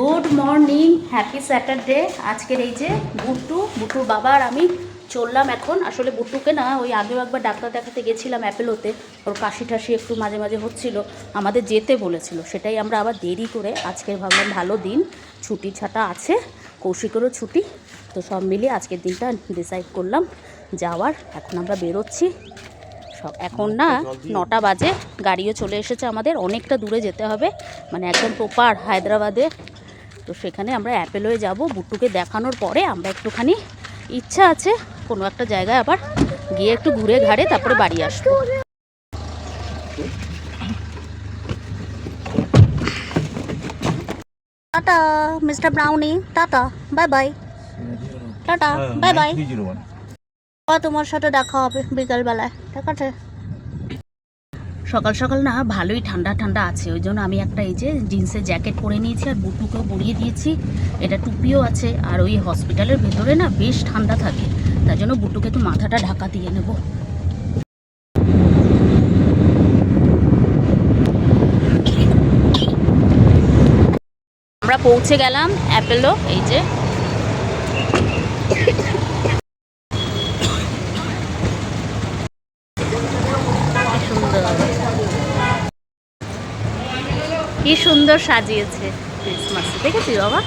Good morning happy Saturday আজকের এই যে বুট্টু বুট্টুর বাবা আর আমি চললাম এখন। আসলে বুট্টুকে না, ওই আগেও একবার ডাক্তার দেখাতে গেছিলাম অ্যাপেলোতে। ওর কাশি টাশি একটু মাঝে মাঝে হচ্ছিল। আমাদের যেতে বলেছিল। সেটাই আমরা আবার দেরি করে আজকের ভাবলাম ভালো দিন। ছুটি ছাটা আছে, কৌশিকেরও ছুটি। তো সব মিলিয়ে আজকের দিনটা ডিসাইড করলাম যাওয়ার। এখন আমরা বেরোচ্ছি। সব এখন না, নটা বাজে। গাড়িও চলে এসেছে আমাদের। অনেকটা দূরে যেতে হবে। মানে একদম প্রপার হায়দ্রাবাদে তো সেখানে আমরা অ্যাপেল হয়ে যাব। বুট্টুকে দেখানোর পরে আমরা একটুখানি ইচ্ছা আছে কোনো একটা জায়গায় আবার গিয়ে একটু ঘুরে ঘাড়ে তারপরে বাড়ি আসব। Tata mister brownie tata bye bye. Tata bye bye. বা তোমার সাথে দেখা হবে বিকালবেলায় ঠিক আছে? সকাল সকাল না ভালোই ঠান্ডা ঠান্ডা আছে, ওই জন্য আমি একটা এই যে জিন্সের জ্যাকেট পরে নিয়েছি আর বুটুকেও পরিয়ে দিয়েছি। এটা টুপিও আছে আর ওই হসপিটালের ভেতরে না বেশ ঠান্ডা থাকে, তার জন্য বুটুকে একটু মাথাটা ঢাকা দিয়ে নেব। আমরা পৌঁছে গেলাম অ্যাপেলো, এই যে কি সুন্দর কি সুন্দর সাজিয়েছে ক্রিসমাসে দেখেছিস বাবা?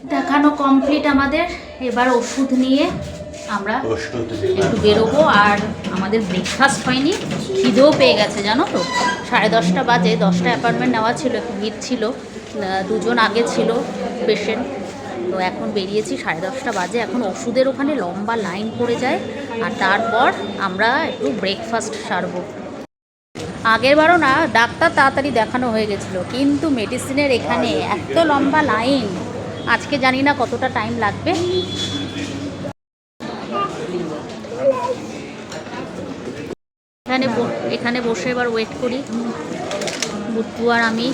দেখানো কমপ্লিট আমাদের। এবার ওষুধ নিয়ে আমরা একটু বেরোবো আর আমাদের ব্রেকফাস্ট হয়নি। খিদেও পেয়ে গেছে জানো তো? সাড়ে দশটা বাজে দশটা অ্যাপার্টমেন্ট নেওয়া ছিল একটু ভিড় ছিল। দুজন আগে ছিল পেশেন্ট তো এখন বেরিয়েছি সাড়ে দশটা বাজে। এখন ওষুধের ওখানে লম্বা লাইন পড়ে যায়। আর তারপর আমরা একটু ব্রেকফাস্ট সারবো। আগের বারও না ডাক্তার তাড়াতাড়ি দেখানো হয়ে গেছিল। কিন্তু মেডিসিনের এখানে এত লম্বা লাইন আজকে জানি না কতটা টাইম লাগবে এখানে ব- এখানে বসে এবার ওয়েট করি। বুট্টু আর আমি।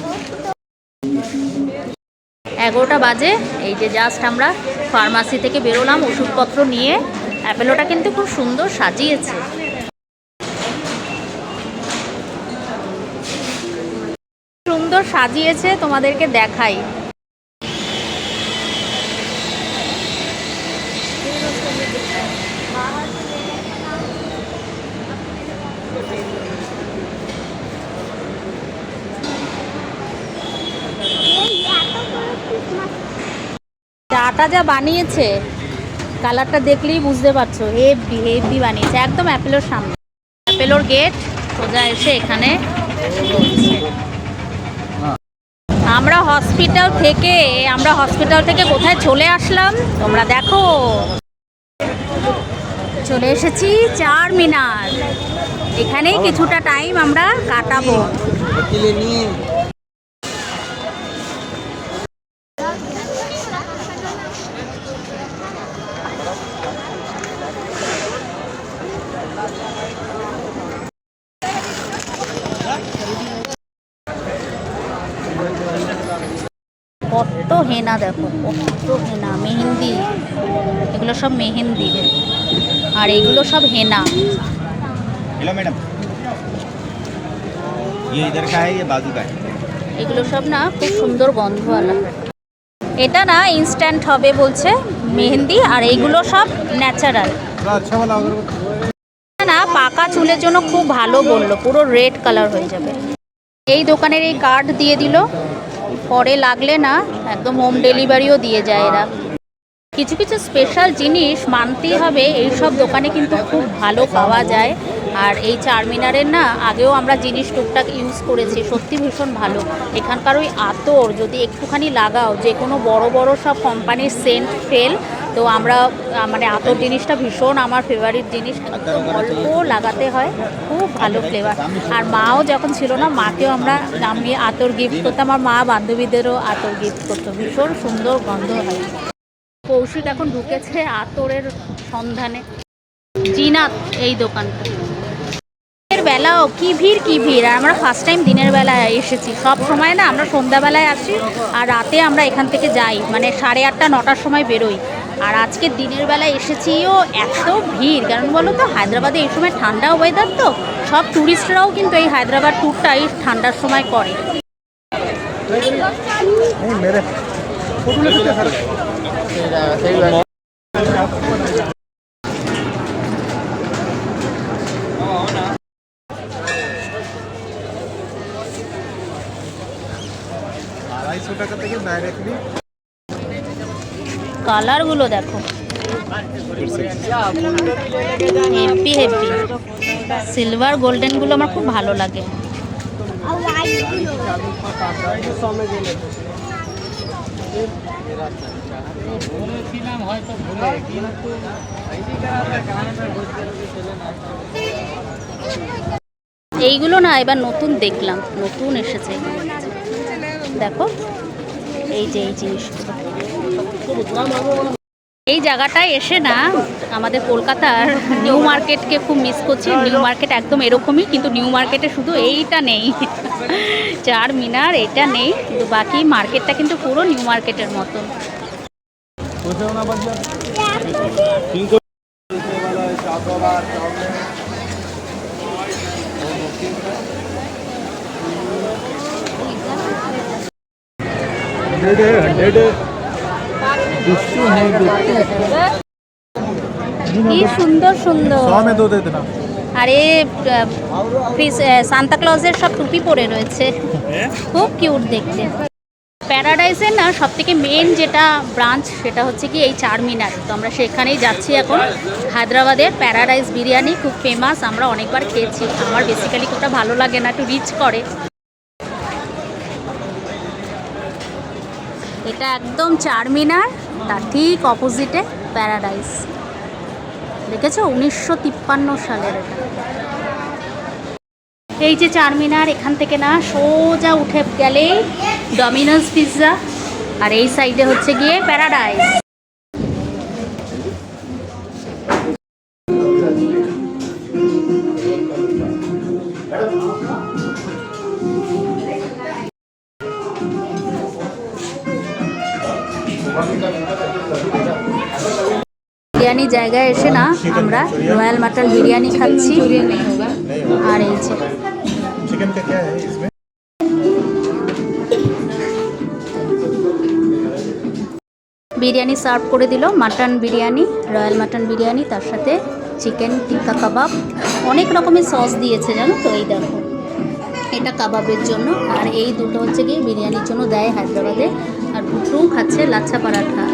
এগারোটা বাজে, এই যে জাস্ট আমরা ফার্মাসি থেকে বেরোলাম, ওষুধপত্র নিয়ে। অ্যাপেলোটা কিন্তু খুব সুন্দর সাজিয়েছে। সুন্দর সাজিয়েছে, তোমাদেরকে দেখাই। চাটা যা বানিয়েছে, কালারটা দেখলেই বুঝতে পারছ, হেভি হেভি বানিয়েছে, একদম অ্যাপেলোর সামনে। অ্যাপেলোর গেট সোজা এসে এখানে আমরা হসপিটাল থেকে, আমরা হসপিটাল থেকে কোথায় চলে আসলাম? তোমরা দেখো। চলে এসেছি চার মিনার এখানেই কিছুটা টাইম আমরা কাটাবো। কত হেনা দেখো কত হেনা মেহেন্দি এগুলো সব মেহেন্দি আর এগুলো সব হেনা। এগুলো সব না খুব সুন্দর গন্ধওয়ালা। এটা না ইনস্ট্যান্ট হবে বলছে মেহেন্দি আর এইগুলো সব ন্যাচারাল না পাকা চুলের জন্য খুব ভালো বলল পুরো রেড কালার হয়ে যাবে। এই দোকানের এই কার্ড দিয়ে দিল। পরে লাগলে না, একদম হোম ডেলিভারিও দিয়ে যায় এরা। কিছু কিছু স্পেশাল জিনিস মানতেই হবে এই সব দোকানে কিন্তু খুব ভালো পাওয়া যায়। আর এই চারমিনারের না, আগেও আমরা জিনিস টুকটাক ইউজ করেছি, সত্যি ভীষণ ভালো। এখানকার ওই আতর যদি একটুখানি লাগাও যে কোনো বড় বড় সব কোম্পানির সেন্ট ফেল তো আমরা মানে আতর জিনিসটা ভীষণ আমার ফেভারিট জিনিস। একদম অল্প লাগাতে হয়, খুব ভালো ফ্লেভার আর মাও যখন ছিল না, মাকেও আমরা আমি আতর গিফট করতাম। আমার মা বান্ধবীদেরও আতর গিফট করতো। ভীষণ সুন্দর গন্ধ হয়। কৌশিক এখন ঢুকেছে আতরের সন্ধানে। জিনাত এই দোকানটা। এর বেলাও কি ভিড় কি ভিড়? আর আমরা ফার্স্ট টাইম দিনের বেলায় এসেছি। সব সময় না, আমরা সন্ধ্যাবেলায় আসি আর রাতে আমরা এখান থেকে যাই। মানে সাড়ে আটটা, নটার সময় বেরোই। আর আজকে দিনের বেলা এসেছিও এত ভিড়। কারণ বলো তো হায়দ্রাবাদে এই সময় ঠান্ডা ওয়েদার তো, সব ট্যুরিস্টরাও কিন্তু এই হায়দ্রাবাদ ট্যুরটা এই ঠান্ডার সময় করে। আড়াইশো টাকা থেকে ডাইরেক্টলি কালারগুলো দেখো। হেভি হেভি সিলভার গোল্ডেনগুলো আমার খুব ভালো লাগে। এইগুলো না এবার নতুন দেখলাম, নতুন এসেছে। দেখো, এই যে এই জিনিসগুলো। এই জায়গাটায় এসে না আমাদের কলকাতার নিউ মার্কেটকে খুব মিস করছি নিউ মার্কেট একদম এরকমই কিন্তু নিউ মার্কেটে শুধু এইটা নেই চার মিনার এটা নেই কিন্তু বাকি মার্কেটটা কিন্তু পুরো নিউ মার্কেটের মতো हंड्रेड है हंड्रेड बिस्सू है কি সুন্দর সুন্দর। আরে সান্তা সব টুপি পরে রয়েছে। হ্যাঁ? খুব কিউট দেখতে। প্যারাডাইসের না সব থেকে মেন যেটা ব্রাঞ্চ সেটা হচ্ছে কি এই চারমিনার তো আমরা সেখানেই যাচ্ছি এখন। হায়দ্রাবাদের প্যারাডাইস বিরিয়ানি খুব ফেমাস আমরা অনেকবার খেয়েছি। আমার বেসিক্যালি খুবটা ভালো লাগে না একটু রিচ করে। এটা একদম চারমিনার, তার ঠিক অপোজিটে প্যারাডাইস দেখেছ? উনিশশো তিপ্পান্ন সালের এটা। এই যে চারমিনার, এখান থেকে না সোজা উঠে গেলেই ডমিনোস পিৎজা আর এই সাইডে হচ্ছে গিয়ে প্যারাডাইস বিরিয়ানি জায়গায় এসে না আমরা রয়্যাল মাটন বিরিয়ানি খাচ্ছি। আর এই যে বিরিয়ানি সার্ভ করে দিল, mutton biryani, royal mutton biryani, তার সাথে চিকেন টিক্কা কাবাব। অনেক রকমের সস দিয়েছে, জানো তো? এই দেখো, এটা কাবাবের জন্য। আর এই দুটো হচ্ছে গিয়ে বিরিয়ানির জন্য দেয় হায়দ্রাবাদে। আর দুটোও খাচ্ছে লাচ্ছা পরাঠা।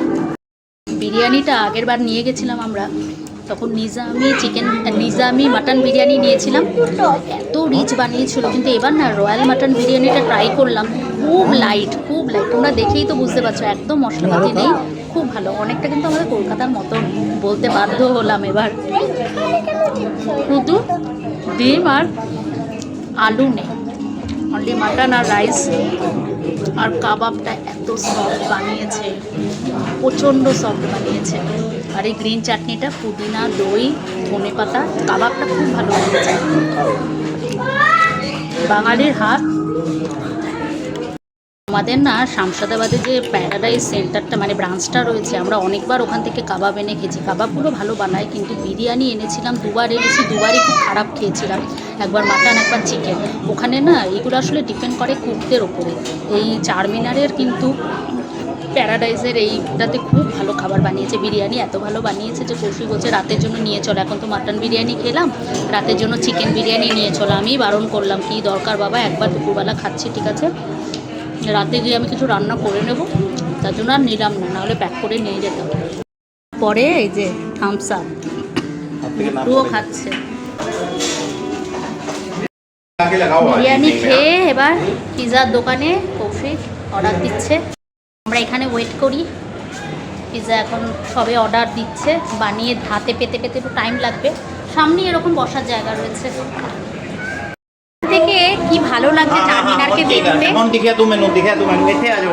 বিরিয়ানিটা আগের বার নিয়ে গেছিলাম আমরা। তখন নিজামি চিকেন নিজামি মাটন বিরিয়ানি নিয়েছিলাম। এত রিচ বানিয়েছিল কিন্তু এবার না রয়্যাল মাটন বিরিয়ানিটা ট্রাই করলাম। খুব লাইট খুব লাইট তোমরা দেখেই তো বুঝতে পারছ একদম মশলাপাতি নেই। খুব ভালো। অনেকটা কিন্তু আমাদের কলকাতার মতন বলতে বাধ্য হলাম এবার। শুধু ডিম আর আলু নেই। অনলি মাটন আর রাইস আর কাবাবটা এত সফট বানিয়েছে, প্রচণ্ড সফট বানিয়েছে। আর এই গ্রিন চাটনিটা পুদিনা, দই, ধনে পাতা, কাবাবটা খুব ভালো বানিয়েছে বাঙালির হাত আমাদের না শামসাদাবাদে যে প্যারাডাইস সেন্টারটা মানে ব্রাঞ্চটা রয়েছে, আমরা অনেকবার ওখান থেকে কাবাব এনে খেয়েছি। কাবাবগুলো ভালো বানায়, কিন্তু বিরিয়ানি এনেছিলাম, দুবার এনেছি, দুবারই খুব খারাপ খেয়েছিলাম। একবার মাটন একবার চিকেন ওখানে না এগুলো আসলে ডিপেন্ড করে কুকদের ওপরে। এই চারমিনারের কিন্তু প্যারাডাইসের এইটাতে খুব ভালো খাবার বানিয়েছে। বিরিয়ানি এত ভালো বানিয়েছে যে কৌশিক বলছে রাতের জন্য নিয়ে চলো। এখন তো মাটন বিরিয়ানি খেলাম, রাতের জন্য চিকেন বিরিয়ানি নিয়ে চলো। আমি বারণ করলাম, কি দরকার বাবা? একবার দুপুরবেলা খাচ্ছি, ঠিক আছে? রাতে গিয়ে আমি কিছু রান্না করে নেব তার জন্য আর নিলাম না নাহলে প্যাক করে নিয়ে যেতাম। পরে এই যে থামস আপ একটুও খাচ্ছে। বিরিয়ানি খেয়ে এবার পিৎজার দোকানে কফি অর্ডার দিচ্ছে। আমরা এখানে ওয়েট করি। পিৎজা এখন সবে অর্ডার দিচ্ছে। বানিয়ে হাতে পেতে পেতে একটু টাইম লাগবে। সামনে এরকম বসার জায়গা রয়েছে। কি ভালো লাগছে চারমিনারকে দেখতে? মন দেখিয়া তুমি नो দেখিয়া তুমি इथे আজো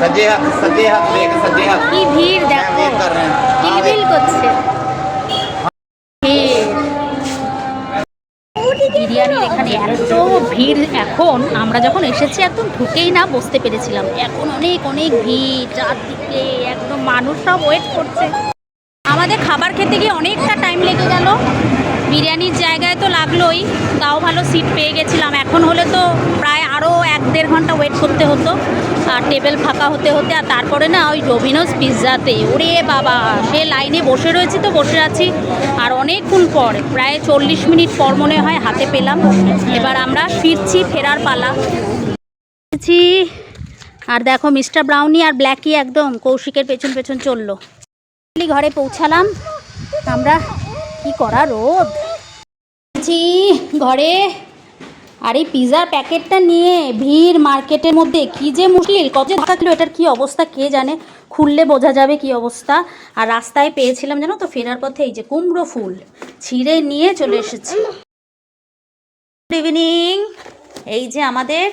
जाओ হাত हाथ হাত हाथ देख হাত। কি ভিড় দেখো। কি ভিড় করছে। বিরিয়ানির এখানে এত ভিড় এখন আমরা যখন এসেছি একদম ঢুকেই না বসতে পেরেছিলাম। এখন অনেক অনেক ভিড় চারদিকে একদম মানুষ সব ওয়েট করছে। আমাদের খাবার খেতে গিয়ে অনেকটা টাইম লেগে গেল। বিরিয়ানির জায়গায় তো লাগলোই, তাও ভালো সিট পেয়ে গেছিলাম। এখন হলে তো প্রায় আরও এক দেড় ঘণ্টা ওয়েট করতে হতো, আর টেবিল ফাঁকা হতে হতে, আর তারপরে না ওই ডোমিনোস পিৎজাতে ওরে বাবা, সে লাইনে বসে রয়েছি তো, বসে আছি। আর অনেকক্ষণ পর, প্রায় চল্লিশ মিনিট পর মনে হয় হাতে পেলাম। এবার আমরা ফিরছি ফেরার পালা। আর দেখো মিস্টার ব্রাউনি আর ব্ল্যাকি একদম কৌশিকের পেছন পেছন চলল। ঘরে পৌঁছালাম। আমরা কি করা রোদ? ঘরে। আর এই পিৎজার প্যাকেটটা নিয়ে ভিড় মার্কেটের মধ্যে, কি যে মুশকিল। কত যে থাকল এটার কি অবস্থা কে জানে? খুললে বোঝা যাবে কি অবস্থা। আর রাস্তায় পেয়েছিলাম জানো তো, ফেরার পথে এই যে কুমড়ো ফুল, ছিঁড়ে নিয়ে চলে এসেছি। গুড ইভিনিং এই যে আমাদের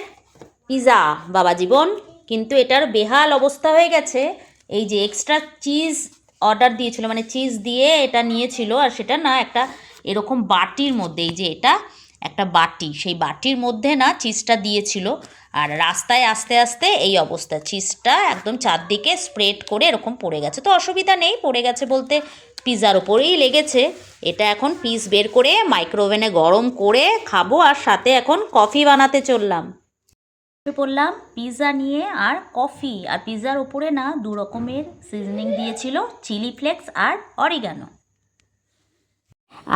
পিৎজা বাবা জীবন। কিন্তু এটার বেহাল অবস্থা হয়ে গেছে। এই যে এক্সট্রা চিজ অর্ডার দিয়েছিল মানে চিজ দিয়ে এটা নিয়েছিল আর সেটা না একটা এরকম বাটির মধ্যে, এই যে এটা একটা বাটি, সেই বাটির মধ্যে না চিজটা দিয়েছিল আর রাস্তায় আস্তে আস্তে এই অবস্থা, চিজটা একদম চারদিকে স্প্রেড করে এরকম পড়ে গেছে। তো অসুবিধা নেই, পড়ে গেছে বলতে পিৎজার ওপরেই লেগেছে। এটা এখন পিস বের করে মাইক্রোওভেনে গরম করে খাব আর সাথে এখন কফি বানাতে চললাম। পড়লাম পিৎজা নিয়ে আর কফি আর পিৎজার ওপরে না দু রকমের সিজনিং দিয়েছিল চিলি ফ্লেক্স আর অরিগানো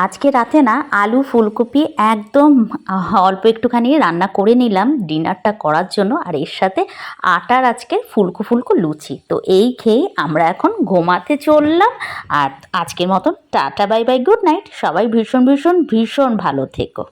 আজকে রাতে না আলু, ফুলকপি একদম অল্প একটুখানি রান্না করে নিলাম ডিনারটা করার জন্য, আর এর সাথে আটার আজকে ফুলকো ফুলকো লুচি। তো এই খেয়ে আমরা এখন ঘুমাতে চললাম, আর আজকের মতন tata, bye bye, good night. সবাই ভীষণ ভীষণ ভীষণ ভালো থেকো।